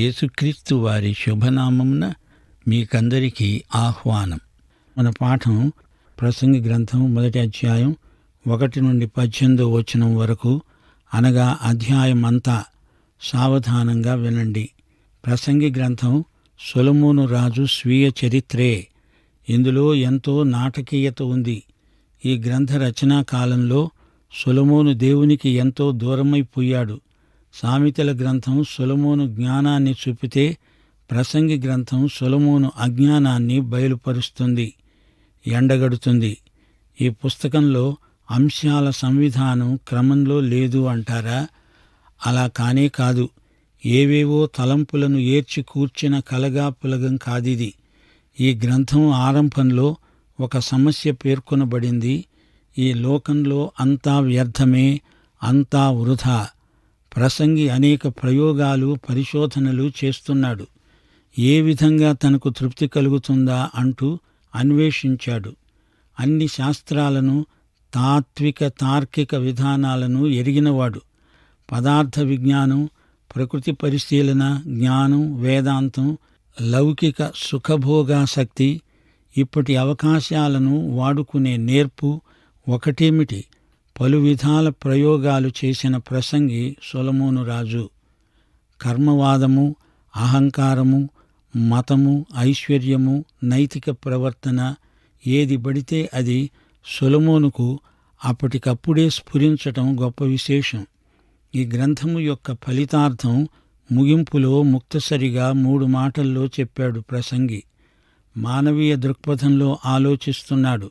యేసుక్రీస్తు వారి శుభనామమున మీకందరికీ ఆహ్వానం. మన పాఠం ప్రసంగి గ్రంథం మొదటి అధ్యాయం ఒకటి నుండి పద్దెనిమిదో వచనం వరకు అనగా అధ్యాయం అంతా సావధానంగా వినండి. ప్రసంగి గ్రంథం సొలమోను రాజు స్వీయ చరిత్రే. ఇందులో ఎంతో నాటకీయత ఉంది. ఈ గ్రంథ రచనా కాలంలో సొలమోను దేవునికి ఎంతో దూరమైపోయాడు. సామెతల గ్రంథం సొలమోను జ్ఞానాన్ని చూపితే ప్రసంగి గ్రంథం సొలమోను అజ్ఞానాన్ని బయలుపరుస్తుంది ఎండగడుతుంది. ఈ పుస్తకంలో అంశాల సంవిధానం క్రమంలో లేదు అంటారా? అలా కానే కాదు. ఏవేవో తలంపులను ఏర్చి కూర్చిన కలగా పులగం కాదిది. ఈ గ్రంథం ఆరంభంలో ఒక సమస్య పేర్కొనబడింది. ఈ లోకంలో అంతా వ్యర్థమే అంతా వృధా. ప్రసంగి అనేక ప్రయోగాలు పరిశోధనలు చేస్తున్నాడు. ఏ విధంగా తనకు తృప్తి కలుగుతుందా అంటూ అన్వేషించాడు. అన్ని శాస్త్రాలను తాత్విక తార్కిక విధానాలను ఎరిగినవాడు. పదార్థ విజ్ఞానం ప్రకృతి పరిశీలన జ్ఞానం వేదాంతం లౌకిక సుఖభోగాసక్తి ఇప్పటి అవకాశాలను వాడుకునే నేర్పు ఒకటేమిటి? పలు విధాల ప్రయోగాలు చేసిన ప్రసంగి సొలమోను రాజు. కర్మవాదము అహంకారము మతము ఐశ్వర్యము నైతిక ప్రవర్తన ఏది పడితే అది సొలమోనుకు అప్పటికప్పుడే స్ఫురించటం గొప్ప విశేషం. ఈ గ్రంథము యొక్క ఫలితార్థం ముగింపులో ముక్తసరిగా మూడు మాటల్లో చెప్పాడు ప్రసంగి. మానవీయ దృక్పథంలో ఆలోచిస్తున్నాడు.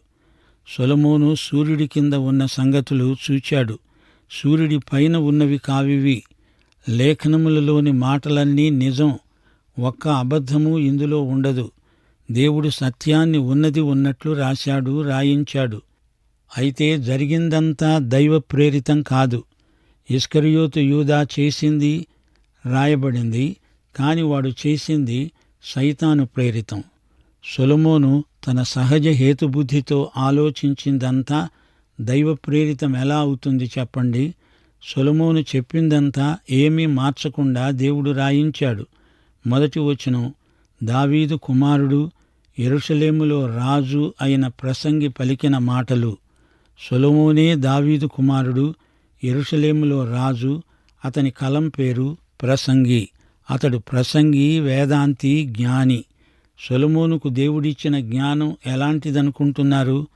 సొలమోను సూర్యుడి కింద ఉన్న సంగతులు చూచాడు. సూర్యుడి పైన ఉన్నవి కావివి. లేఖనములలోని మాటలన్నీ నిజం. ఒక్క అబద్ధము ఇందులో ఉండదు. దేవుడు సత్యాన్ని ఉన్నది ఉన్నట్లు రాశాడు రాయించాడు. అయితే జరిగిందంతా దైవ ప్రేరితం కాదు. ఇస్కరియోతు యూదా చేసింది రాయబడింది. కాని వాడు చేసింది సైతాను ప్రేరితం. సొలమోను తన సహజ హేతుబుద్ధితో ఆలోచించిందంతా దైవప్రేరితం ఎలా అవుతుంది చెప్పండి? సొలమోను చెప్పిందంతా ఏమీ మార్చకుండా దేవుడు రాయించాడు. మొదటి వచనం దావీదు కుమారుడు ఎరుషలేములో రాజు అయిన ప్రసంగి పలికిన మాటలు. సొలమోనే దావీదు కుమారుడు ఎరుషలేములో రాజు అతని కలం పేరు ప్రసంగి. అతడు ప్రసంగి వేదాంతి జ్ఞాని. సొలమోనుకు దేవుడిచ్చిన జ్ఞానం ఎలాంటిదనుకుంటున్నారు?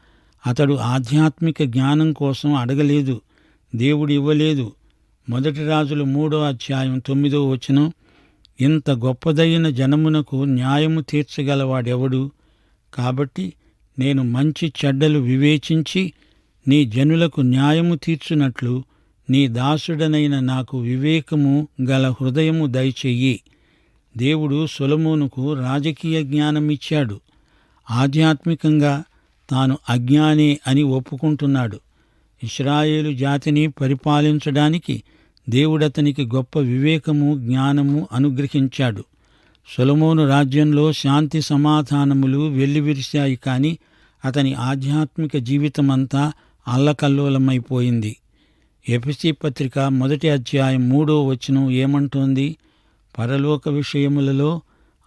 అతడు ఆధ్యాత్మిక జ్ఞానం కోసం అడగలేదు దేవుడు ఇవ్వలేదు మొదటి రాజులు మూడో అధ్యాయం తొమ్మిదో వచనం ఇంత గొప్పదైన జనమునకు న్యాయము తీర్చగలవాడెవడు? కాబట్టి నేను మంచి చెడ్డలు వివేచించి నీ జనులకు న్యాయము తీర్చునట్లు నీ దాసుడనైన నాకు వివేకము గల హృదయము దయచెయ్యి. దేవుడు సొలమోనుకు రాజకీయ జ్ఞానమిచ్చాడు. ఆధ్యాత్మికంగా తాను అజ్ఞానే అని ఒప్పుకుంటున్నాడు. ఇస్రాయేలు జాతిని పరిపాలించడానికి దేవుడతనికి గొప్ప వివేకము జ్ఞానము అనుగ్రహించాడు. సొలమోను రాజ్యంలో శాంతి సమాధానములు వెల్లివిరిశాయి కాని అతని ఆధ్యాత్మిక జీవితమంతా అల్లకల్లోలమైపోయింది. ఎపిసి పత్రిక మొదటి అధ్యాయం మూడో వచనం ఏమంటోంది? పరలోక విషయములలో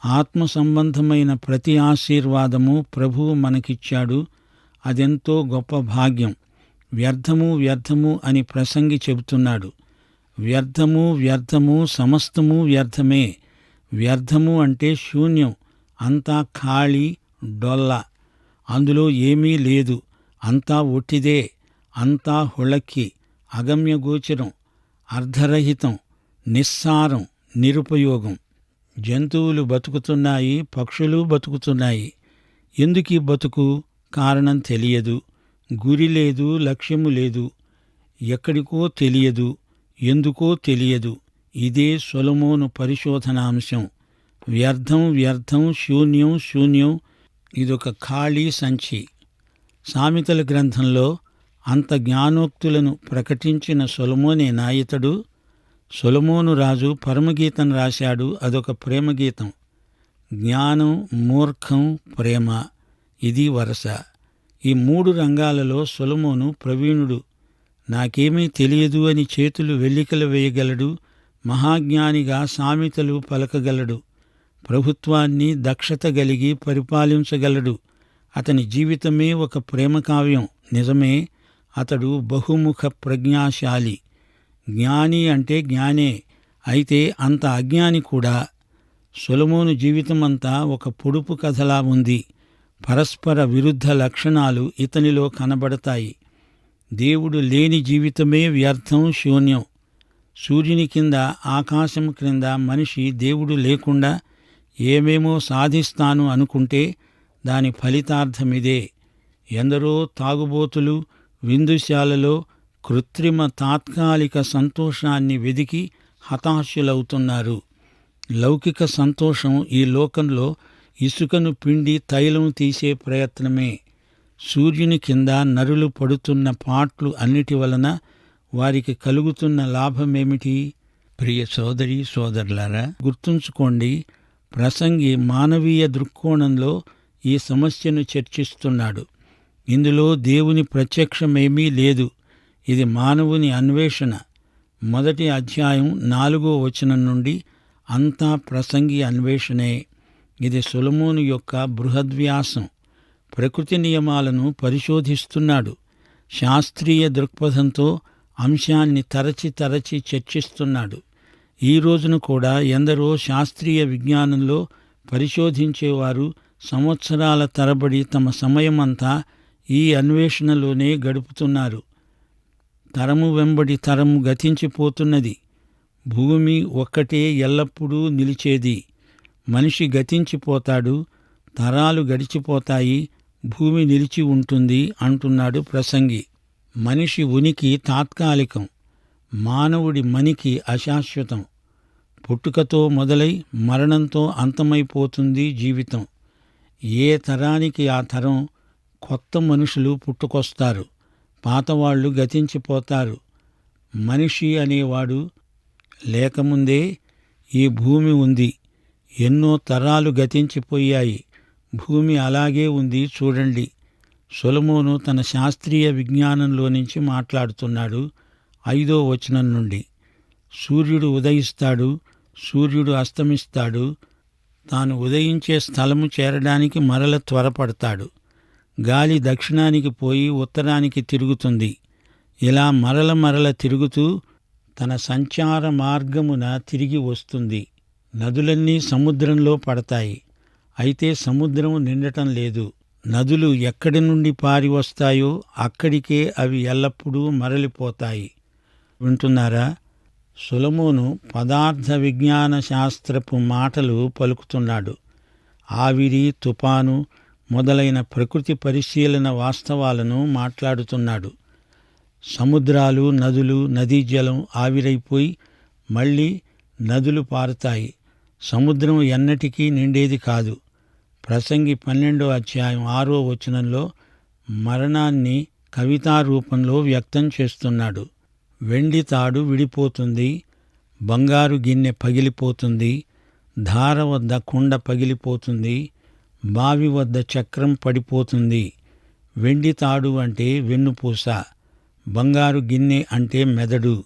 ఆత్మ సంబంధమైన ప్రతి ఆశీర్వాదము ప్రభువు మనకిచ్చాడు. అదెంతో గొప్ప భాగ్యం. వ్యర్థము వ్యర్థము అని ప్రసంగి చెబుతున్నాడు. వ్యర్థము వ్యర్థము సమస్తము వ్యర్థమే. వ్యర్థము అంటే శూన్యం. అంతా ఖాళీ డొల్ల. అందులో ఏమీ లేదు. అంతా ఒట్టిదే. అంతా హుళక్కి. అగమ్యగోచరం. అర్ధరహితం. నిస్సారం. నిరుపయోగం. జంతువులు బతుకుతున్నాయి పక్షులు బతుకుతున్నాయి. ఎందుకు బతుకు? కారణం తెలియదు. గురి లేదు లక్ష్యము లేదు. ఎక్కడికో తెలియదు ఎందుకో తెలియదు. ఇదే సొలమోను పరిశోధనాంశం వ్యర్థం వ్యర్థం శూన్యం శూన్యం ఇదొక ఖాళీ సంచి. సామెతల గ్రంథంలో అంత జ్ఞానోక్తులను ప్రకటించిన సొలమోనే ఇతడు సొలమోను రాజు పరమగీతం రాశాడు అదొక ప్రేమగీతం. జ్ఞానం మూర్ఖం ప్రేమ ఇది వరస. ఈ మూడు రంగాలలో సొలమోను ప్రవీణుడు. నాకేమీ తెలియదు అని చేతులు వెల్లికలు వేయగలడు మహాజ్ఞానిగా సామెతలు పలకగలడు. ప్రభుత్వాన్ని దక్షత గలిగి పరిపాలించగలడు. అతని జీవితమే ఒక ప్రేమకావ్యం. నిజమే అతడు బహుముఖ ప్రజ్ఞాశాలి. జ్ఞాని అంటే జ్ఞానే. అయితే అంత అజ్ఞాని కూడా సొలమోను జీవితమంతా ఒక పొడుపు కథలా ఉంది. పరస్పర విరుద్ధ లక్షణాలు ఇతనిలో కనబడతాయి. దేవుడు లేని జీవితమే వ్యర్థం శూన్యం. సూర్యుని కింద ఆకాశం క్రింద మనిషి దేవుడు లేకుండా ఏమేమో సాధిస్తాను అనుకుంటే దాని ఫలితార్థమిదే. ఎందరో తాగుబోతులు విందుశాలలో కృత్రిమ తాత్కాలిక సంతోషాన్ని వెదికి హతాశులవుతున్నారు. లౌకిక సంతోషం ఈ లోకంలో ఇసుకను పిండి తైలం తీసే ప్రయత్నమే. సూర్యుని కింద నరులు పడుతున్న పాట్లు అన్నిటి వలన వారికి కలుగుతున్న లాభమేమిటి? ప్రియ సోదరి సోదరులారా గుర్తుంచుకోండి ప్రసంగి మానవీయ దృక్కోణంలో ఈ సమస్యను చర్చిస్తున్నాడు. ఇందులో దేవుని ప్రత్యక్షమేమీ లేదు. ఇది మానవుని అన్వేషణ. మొదటి అధ్యాయం నాలుగో వచనం నుండి అంతా ప్రసంగి అన్వేషణే. ఇది సులమోను యొక్క బృహద్వ్యాసం. ప్రకృతి నియమాలను పరిశోధిస్తున్నాడు. శాస్త్రీయ దృక్పథంతో అంశాన్ని తరచి తరచి చర్చిస్తున్నాడు. ఈ రోజున కూడా ఎందరో శాస్త్రీయ విజ్ఞానంలో పరిశోధించేవారు సంవత్సరాల తరబడి తమ సమయమంతా ఈ అన్వేషణలోనే గడుపుతున్నారు. తరము వెంబడి తరము గతించిపోతున్నది. భూమి ఒక్కటే ఎల్లప్పుడూ నిలిచేది. మనిషి గతించిపోతాడు తరాలు గడిచిపోతాయి భూమి నిలిచి ఉంటుంది అంటున్నాడు ప్రసంగి. మనిషి ఉనికి తాత్కాలికం మానవుడి మనికి అశాశ్వతం. పుట్టుకతో మొదలై మరణంతో అంతమైపోతుంది జీవితం. ఏ తరానికి ఆ తరం కొత్త మనుషులు పుట్టుకొస్తారు? పాతవాళ్ళు గతించిపోతారు. మనిషి అనేవాడు లేకముందే ఈ భూమి ఉంది. ఎన్నో తరాలు గతించిపోయాయి. భూమి అలాగే ఉంది చూడండి. సొలమోను తన శాస్త్రీయ విజ్ఞానంలో నుంచి మాట్లాడుతున్నాడు ఐదో వచనం నుండి. సూర్యుడు ఉదయిస్తాడు సూర్యుడు అస్తమిస్తాడు తాను ఉదయించే స్థలము చేరడానికి మరల త్వరపడతాడు. గాలి దక్షిణానికి పోయి ఉత్తరానికి తిరుగుతుంది. ఇలా మరల మరల తిరుగుతూ తన సంచార మార్గమున తిరిగి వస్తుంది. నదులన్నీ సముద్రంలో పడతాయి. అయితే సముద్రం నిండటం లేదు. నదులు ఎక్కడి నుండి పారి వస్తాయో అక్కడికే అవి ఎల్లప్పుడూ మరలిపోతాయి. వింటున్నారా? సులమోను పదార్థ విజ్ఞాన శాస్త్రపు మాటలు పలుకుతున్నాడు. ఆవిరి తుపాను మొదలైన ప్రకృతి పరిశీలన వాస్తవాలను మాట్లాడుతున్నాడు. సముద్రాలు నదులు నదీ జలం ఆవిరైపోయి మళ్ళీ నదులు పారుతాయి. సముద్రం ఎన్నటికీ నిండేది కాదు. ప్రసంగి పన్నెండో అధ్యాయం ఆరో వచనంలో మరణాన్ని కవితా రూపంలో వ్యక్తం చేస్తున్నాడు. వెండి తాడు విడిపోతుంది బంగారు గిన్నె పగిలిపోతుంది ధార వద్ద కుండ పగిలిపోతుంది బావి వద్ద చక్రం పడిపోతుంది. వెండి తాడు అంటే వెన్నుపూస బంగారు గిన్నె అంటే మెదడు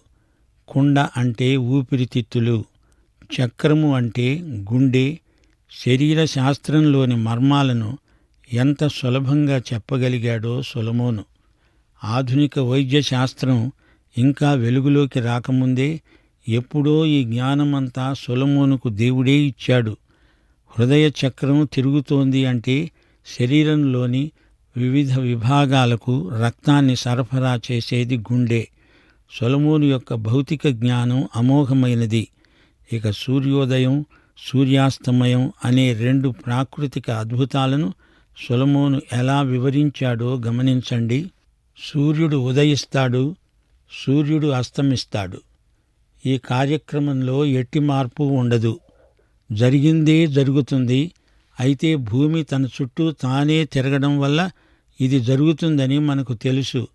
కుండ అంటే ఊపిరితిత్తులు చక్రము అంటే గుండె. శరీర శాస్త్రంలోని మర్మాలను ఎంత సులభంగా చెప్పగలిగాడో సొలమోను. ఆధునిక వైద్య శాస్త్రం ఇంకా వెలుగులోకి రాకముందే ఎప్పుడో ఈ జ్ఞానమంతా సొలమోనుకు దేవుడే ఇచ్చాడు. హృదయ చక్రం తిరుగుతోంది అంటే శరీరంలోని వివిధ విభాగాలకు రక్తాన్ని సరఫరా చేసేది గుండె. సొలమోను యొక్క భౌతిక జ్ఞానం అమోఘమైనది. ఇక సూర్యోదయం సూర్యాస్తమయం అనే రెండు ప్రాకృతిక అద్భుతాలను సొలమోను ఎలా వివరించాడో గమనించండి. సూర్యుడు ఉదయిస్తాడు సూర్యుడు అస్తమిస్తాడు. ఈ కార్యక్రమంలో ఎట్టి మార్పు ఉండదు. జరిగిందే జరుగుతుంది. అయితే భూమి తన చుట్టూ తానే తిరగడం వల్ల ఇది జరుగుతుందని మనకు తెలుసు.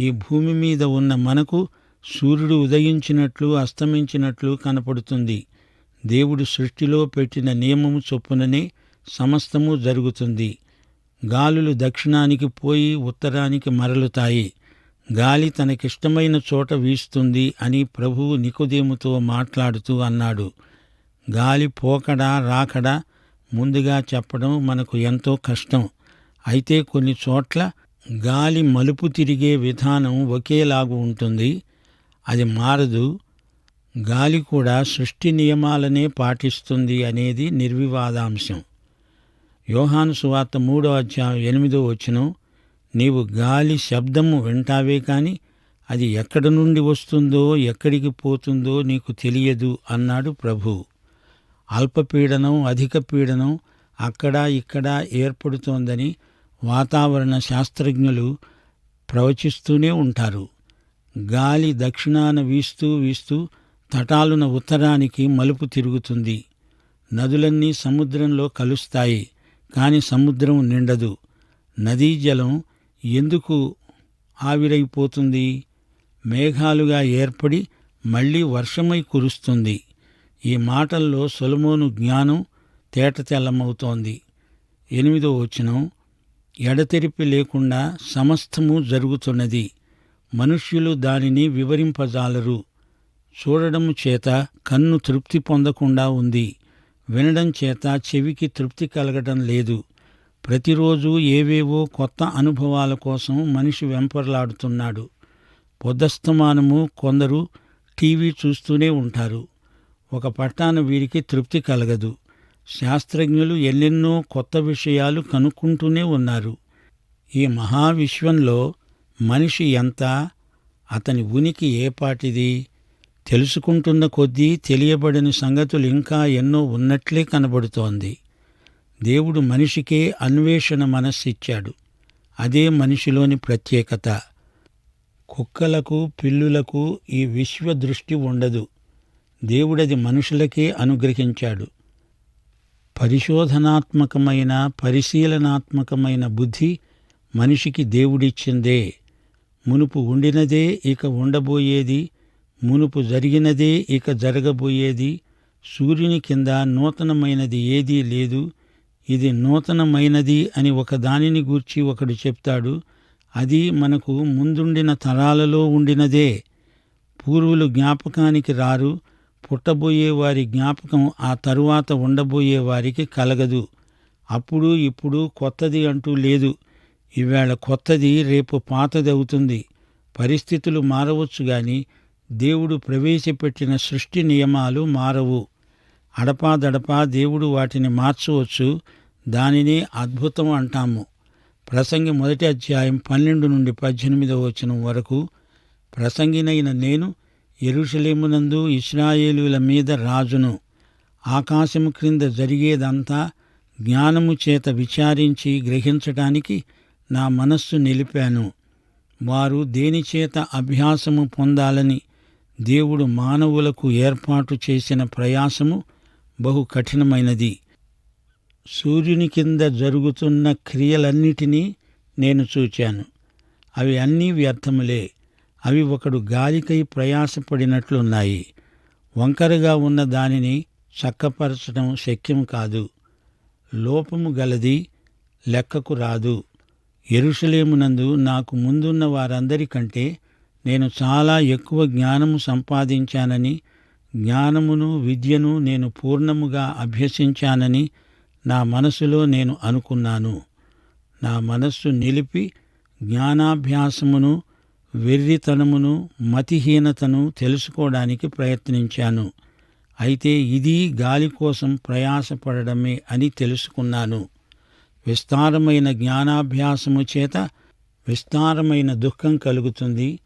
ఈ భూమి మీద ఉన్న మనకు సూర్యుడు ఉదయించినట్లు అస్తమించినట్లు కనపడుతుంది. దేవుడు సృష్టిలో పెట్టిన నియమము చొప్పుననే సమస్తము జరుగుతుంది. గాలులు దక్షిణానికి పోయి ఉత్తరానికి మరలుతాయి. గాలి తనకిష్టమైన చోట వీస్తుంది అని ప్రభువు నికుదేముతో మాట్లాడుతూ అన్నాడు. గాలి పోకడా రాకడా ముందుగా చెప్పడం మనకు ఎంతో కష్టం. అయితే కొన్ని చోట్ల గాలి మలుపు తిరిగే విధానం ఒకేలాగు ఉంటుంది. అది మారదు. గాలి కూడా సృష్టి నియమాలనే పాటిస్తుంది అనేది నిర్వివాదాంశం. యోహాను సువార్త మూడో అధ్యాయం ఎనిమిదో వచనం నీవు గాలి శబ్దము వింటావే కాని అది ఎక్కడి నుండి వస్తుందో ఎక్కడికి పోతుందో నీకు తెలియదు అన్నాడు ప్రభు. అల్పపీడనం అధిక పీడనం అక్కడ ఇక్కడ ఏర్పడుతోందని వాతావరణ శాస్త్రజ్ఞులు ప్రవచిస్తూనే ఉంటారు. గాలి దక్షిణాన వీస్తూ వీస్తూ తటాలున ఉత్తరానికి మలుపు తిరుగుతుంది. నదులన్నీ సముద్రంలో కలుస్తాయి కాని సముద్రం నిండదు. నదీ జలం ఎందుకు ఆవిరైపోతుంది? మేఘాలుగా ఏర్పడి మళ్ళీ వర్షమై కురుస్తుంది. ఈ మాటల్లో సొలమోను జ్ఞానం తేటతెల్లమవుతోంది ఎనిమిదో వచనం ఎడతెరిపి లేకుండా సమస్తము జరుగుతున్నది. మనుష్యులు దానిని వివరింపజాలరు. చూడడం చేత కన్ను తృప్తి పొందకుండా ఉంది. వినడం చేత చెవికి తృప్తి కలగడం లేదు. ప్రతిరోజు ఏవేవో కొత్త అనుభవాల కోసం మనిషి వెంపర్లాడుతున్నాడు. పొద్దస్తమానము కొందరు టీవీ చూస్తూనే ఉంటారు. ఒక పట్టాన వీరికి తృప్తి కలగదు. శాస్త్రజ్ఞులు ఎన్నెన్నో కొత్త విషయాలు కనుక్కుంటూనే ఉన్నారు. ఈ మహావిశ్వంలో మనిషి ఎంత అతని ఉనికి ఏపాటిది తెలుసుకుంటున్న కొద్దీ తెలియబడని సంగతులు ఇంకా ఎన్నో ఉన్నట్లే కనబడుతోంది. దేవుడు మనిషికే అన్వేషణ మనస్సిచ్చాడు. అదే మనిషిలోని ప్రత్యేకత. కుక్కలకు పిల్లులకు ఈ విశ్వ దృష్టి ఉండదు. దేవుడది మనుషులకే అనుగ్రహించాడు. పరిశోధనాత్మకమైన పరిశీలనాత్మకమైన బుద్ధి మనిషికి దేవుడిచ్చిందే. మునుపు ఉండినదే ఇక ఉండబోయేది మునుపు జరిగినదే ఇక జరగబోయేది సూర్యుని కింద నూతనమైనది ఏదీ లేదు ఇది నూతనమైనది అని ఒక దానిని గూర్చి ఒకడు చెప్తాడు అది మనకు ముందుండిన తరాలలో ఉండినదే. పూర్వులు జ్ఞాపకానికి రారు పుట్టబోయే వారి జ్ఞాపకం ఆ తరువాత ఉండబోయే వారికి కలగదు. అప్పుడు ఇప్పుడు కొత్తది అంటూ లేదు. ఇవాళ కొత్తది రేపు పాతది అవుతుంది పరిస్థితులు మారవచ్చు గాని దేవుడు ప్రవేశపెట్టిన సృష్టి నియమాలు మారవు. అడపాదడపా దేవుడు వాటిని మార్చవచ్చు. దానినే అద్భుతం అంటాము. ప్రసంగి మొదటి అధ్యాయం పన్నెండు నుండి పద్దెనిమిదవ వచనం వరకు ప్రసంగినైన నేను ఎరుషలేమునందు ఇస్రాయేలుల మీద రాజును ఆకాశము క్రింద జరిగేదంతా జ్ఞానము చేత విచారించి గ్రహించటానికి నా మనస్సు నిలిపాను. వారు దేనిచేత అభ్యాసము పొందాలని దేవుడు మానవులకు ఏర్పాటు చేసిన ప్రయాసము బహు కఠినమైనది. సూర్యుని కింద జరుగుతున్న క్రియలన్నిటినీ నేను చూచాను. అవి అన్నీ వ్యర్థములే. అవి ఒకడు గాలికై ప్రయాసపడినట్లున్నాయి. వంకరగా ఉన్న దానిని చక్కపరచడం శక్యం కాదు. లోపము గలది లెక్కకు రాదు. ఎరుషలేమునందు నాకు ముందున్న వారందరికంటే నేను చాలా ఎక్కువ జ్ఞానము సంపాదించానని జ్ఞానమును విద్యను నేను పూర్ణముగా అభ్యసించానని నా మనసులో నేను అనుకున్నాను. నా మనస్సు నిలిపి జ్ఞానాభ్యాసమును వెర్రితనమును మతిహీనతను తెలుసుకోవడానికి ప్రయత్నించాను. అయితే ఇది గాలి కోసం ప్రయాసపడడమే అని తెలుసుకున్నాను. విస్తారమైన జ్ఞానాభ్యాసము చేత విస్తారమైన దుఃఖం కలుగుతుంది.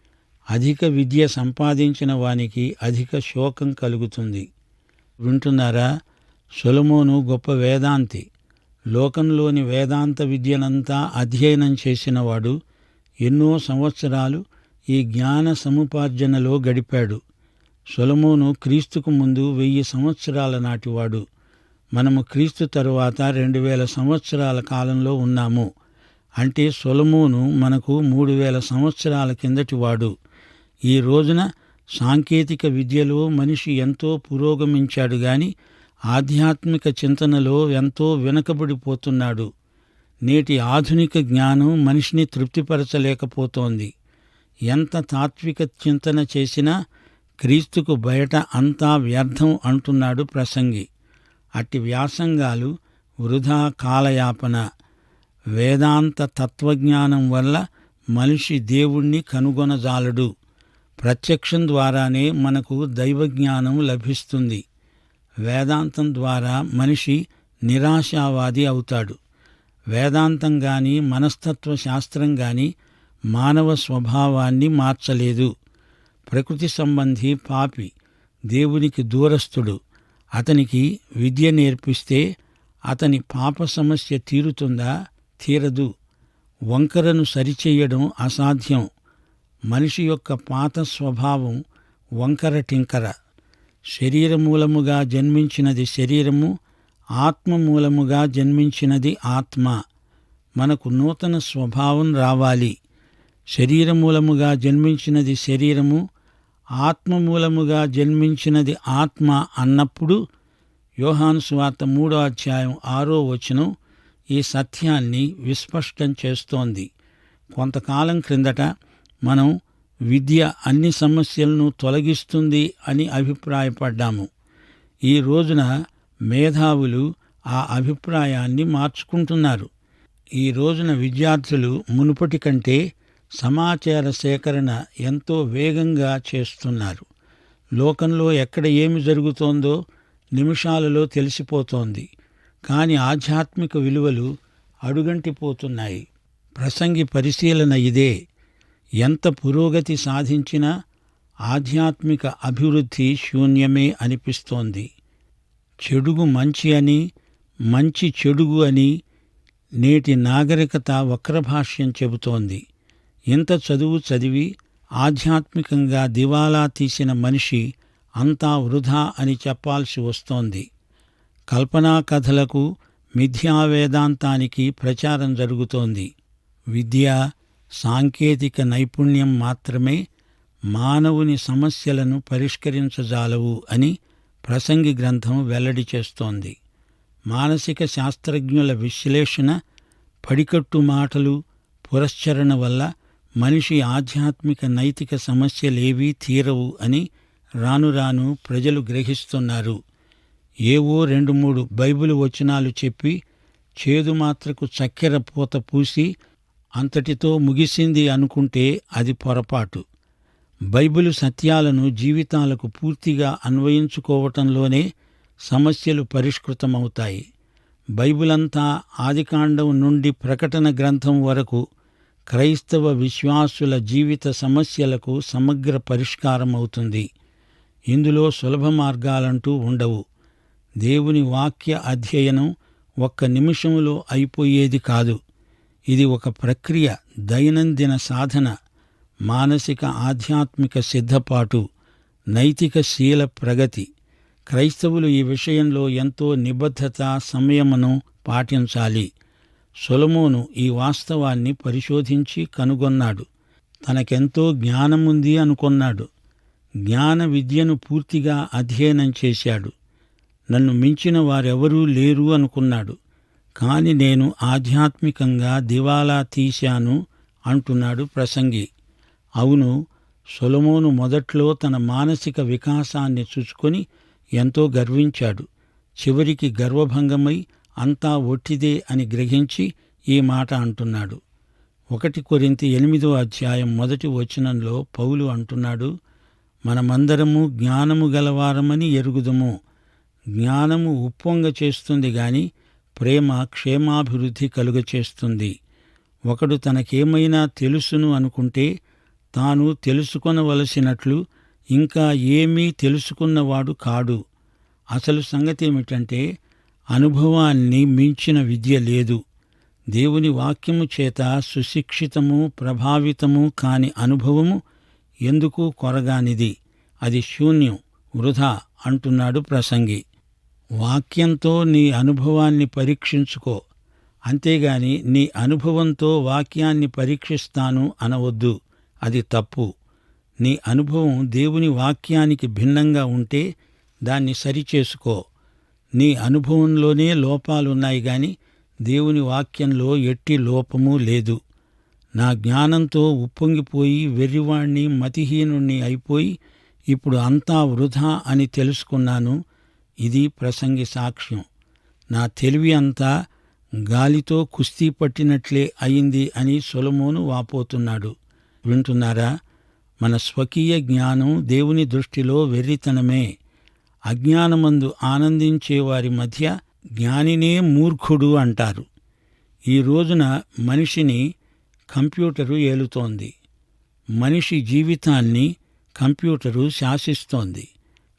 అధిక విద్య సంపాదించిన వానికి అధిక శోకం కలుగుతుంది. వింటున్నారా? సొలమోను గొప్ప వేదాంతి. లోకంలోని వేదాంత విద్యనంతా అధ్యయనం చేసినవాడు ఎన్నో సంవత్సరాలు ఈ జ్ఞాన సముపార్జనలో గడిపాడు. సొలమోను క్రీస్తుకు ముందు వెయ్యి సంవత్సరాల నాటివాడు మనము క్రీస్తు తరువాత రెండు వేల సంవత్సరాల కాలంలో ఉన్నాము. అంటే సొలమోను మనకు మూడు వేల సంవత్సరాల కిందటివాడు ఈ రోజున సాంకేతిక విద్యలో మనిషి ఎంతో పురోగమించాడు గాని ఆధ్యాత్మిక చింతనలో ఎంతో వెనకబడిపోతున్నాడు. నేటి ఆధునిక జ్ఞానం మనిషిని తృప్తిపరచలేకపోతోంది. ఎంత తాత్విక చింతన చేసినా క్రీస్తుకు బయట అంతా వ్యర్థం అంటున్నాడు ప్రసంగి. అట్టి వ్యాసంగాలు వృధా కాలయాపన. వేదాంత తత్వజ్ఞానం వల్ల మనిషి దేవుణ్ణి కనుగొనజాలడు. ప్రత్యక్షం ద్వారానే మనకు దైవజ్ఞానం లభిస్తుంది. వేదాంతం ద్వారా మనిషి నిరాశావాది అవుతాడు. వేదాంతం గాని మనస్తత్వ శాస్త్రం గాని మానవ స్వభావాన్ని మార్చలేదు. ప్రకృతి సంబంధి పాపి దేవునికి దూరస్థుడు. అతనికి విద్య నేర్పిస్తే అతని పాప సమస్య తీరుతుందా? తీరదు. వంకరను సరిచేయడం అసాధ్యం. మనిషి యొక్క పాత స్వభావం వంకర టింకర. శరీరమూలముగా జన్మించినది శరీరము ఆత్మ మూలముగా జన్మించినది ఆత్మ. మనకు నూతన స్వభావం రావాలి. శరీరమూలముగా జన్మించినది శరీరము ఆత్మ మూలముగా జన్మించినది ఆత్మ అన్నప్పుడు యోహాను స్వార్త మూడో అధ్యాయం ఆరో వచనం ఈ సత్యాన్ని విస్పష్టం చేస్తోంది. కొంతకాలం క్రిందట మనం విద్య అన్ని సమస్యలను తొలగిస్తుంది అని అభిప్రాయపడ్డాము. ఈ రోజున మేధావులు ఆ అభిప్రాయాన్ని మార్చుకుంటున్నారు. ఈ రోజున విద్యార్థులు మునుపటి కంటే సమాచార సేకరణ ఎంతో వేగంగా చేస్తున్నారు. లోకంలో ఎక్కడ ఏమి జరుగుతోందో నిమిషాలలో తెలిసిపోతోంది. కానీ ఆధ్యాత్మిక విలువలు అడుగంటిపోతున్నాయి. ప్రసంగి పరిశీలన ఇదే. ఎంత పురోగతి సాధించినా ఆధ్యాత్మిక అభివృద్ధి శూన్యమే అనిపిస్తోంది. చెడుగు మంచి అని మంచి చెడుగు అని నేటి నాగరికత వక్రభాష్యం చెబుతోంది. ఇంత చదువు చదివి ఆధ్యాత్మికంగా దివాలా తీసిన మనిషి అంతా వృధా అని చెప్పాల్సి వస్తోంది. కల్పనా కథలకు మిథ్యా వేదాంతానికి ప్రచారం జరుగుతోంది. విద్య సాంకేతిక నైపుణ్యం మాత్రమే మానవుని సమస్యలను పరిష్కరించజాలవు అని ప్రసంగి గ్రంథం వెల్లడి చేస్తోంది. మానసిక శాస్త్రజ్ఞుల విశ్లేషణ పడికట్టు మాటలు పురశ్చరణ వల్ల మనిషి ఆధ్యాత్మిక నైతిక సమస్యలేవీ తీరవు అని రాను రాను ప్రజలు గ్రహిస్తున్నారు. ఏవో రెండు మూడు బైబిల్ వచనాలు చెప్పి చేదు మాత్రకు చక్కెర పూత పూసి అంతటితో ముగిసింది అనుకుంటే అది పొరపాటు. బైబిలు సత్యాలను జీవితాలకు పూర్తిగా అన్వయించుకోవటంలోనే సమస్యలు పరిష్కృతమవుతాయి. బైబిలంతా ఆదికాండం నుండి ప్రకటన గ్రంథం వరకు క్రైస్తవ విశ్వాసుల జీవిత సమస్యలకు సమగ్ర పరిష్కారం అవుతుంది. ఇందులో సులభ మార్గాలంటూ ఉండవు. దేవుని వాక్య అధ్యయనం ఒక్క నిమిషంలో అయిపోయేది కాదు. ఇది ఒక ప్రక్రియ దైనందిన సాధన మానసిక ఆధ్యాత్మిక సిద్ధపాటు నైతిక శీల ప్రగతి. క్రైస్తవులు ఈ విషయంలో ఎంతో నిబద్ధత సంయమనం పాటించాలి. సొలమోను ఈ వాస్తవాన్ని పరిశోధించి కనుగొన్నాడు. తనకెంతో జ్ఞానముంది అనుకొన్నాడు. జ్ఞాన విద్యను పూర్తిగా అధ్యయనం చేశాడు. నన్ను మించిన వారెవరూ లేరు అనుకున్నాడు. కాని నేను ఆధ్యాత్మికంగా దివాలా తీశాను అంటున్నాడు ప్రసంగి. అవును సొలమోను మొదట్లో తన మానసిక వికాసాన్ని చూచుకొని ఎంతో గర్వించాడు. చివరికి గర్వభంగమై అంతా ఒట్టిదే అని గ్రహించి ఈ మాట అంటున్నాడు. ఒకటి కొరింత ఎనిమిదో అధ్యాయం మొదటి వచనంలో పౌలు అంటున్నాడు మనమందరము జ్ఞానము గలవారమని ఎరుగుదము. జ్ఞానము ఉప్పొంగ చేస్తుంది గాని ప్రేమ క్షేమాభివృద్ధి కలుగచేస్తుంది ఒకడు తనకేమైనా తెలుసును అనుకుంటే తాను తెలుసుకొనవలసినట్లు ఇంకా ఏమీ తెలుసుకున్నవాడు కాడు. అసలు సంగతి ఏమిటంటే అనుభవాన్ని మించిన విద్య లేదు. దేవుని వాక్యము చేత సుశిక్షితము ప్రభావితము కాని అనుభవము ఎందుకు కొరగానిది? అది శూన్యం వృధా అంటున్నాడు ప్రసంగి. వాక్యంతో నీ అనుభవాన్ని పరీక్షించుకో. అంతేగాని నీ అనుభవంతో వాక్యాన్ని పరీక్షిస్తాను అనవద్దు. అది తప్పు. నీ అనుభవం దేవుని వాక్యానికి భిన్నంగా ఉంటే దాన్ని సరిచేసుకో. నీ అనుభవంలోనే లోపాలున్నాయి గాని దేవుని వాక్యంలో ఎట్టి లోపము లేదు. నా జ్ఞానంతో ఉప్పొంగిపోయి వెర్రివాణ్ణి మతిహీనుణ్ణి అయిపోయి ఇప్పుడు అంతా వృధా అని తెలుసుకున్నాను. ఇది ప్రసంగి సాక్ష్యం. నా తెలివి అంతా గాలితో కుస్తీ పట్టినట్లే అయింది అని సొలమోను వాపోతున్నాడు. వింటున్నారా? మన స్వకీయ జ్ఞానం దేవుని దృష్టిలో వెర్రితనమే. అజ్ఞానమందు ఆనందించేవారి మధ్య జ్ఞానినే మూర్ఖుడు అంటారు. ఈ రోజున మనిషిని కంప్యూటరు ఏలుతోంది. మనిషి జీవితాన్ని కంప్యూటరు శాసిస్తోంది.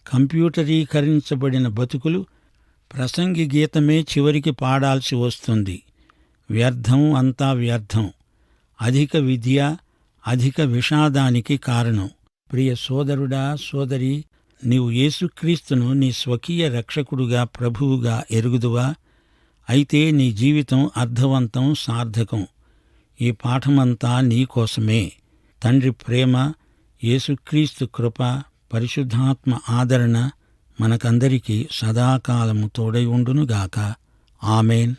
కంప్యూటరీకరించబడిన బతుకులు ప్రసంగి గీతమే చివరికి పాడాల్సి వస్తుంది. వ్యర్థం అంతా వ్యర్థం. అధిక విద్య అధిక విషాదానికి కారణం. ప్రియ సోదరుడా సోదరి నీవు యేసుక్రీస్తును నీ స్వకీయ రక్షకుడుగా ప్రభువుగా ఎరుగుదువా? అయితే నీ జీవితం అర్థవంతం సార్థకం. ఈ పాఠమంతా నీకోసమే తండ్రి ప్రేమ యేసుక్రీస్తు కృప పరిశుద్ధాత్మ ఆదరణ మనకందరికీ సదాకాలము తోడై ఉండునుగాక. ఆమెన్.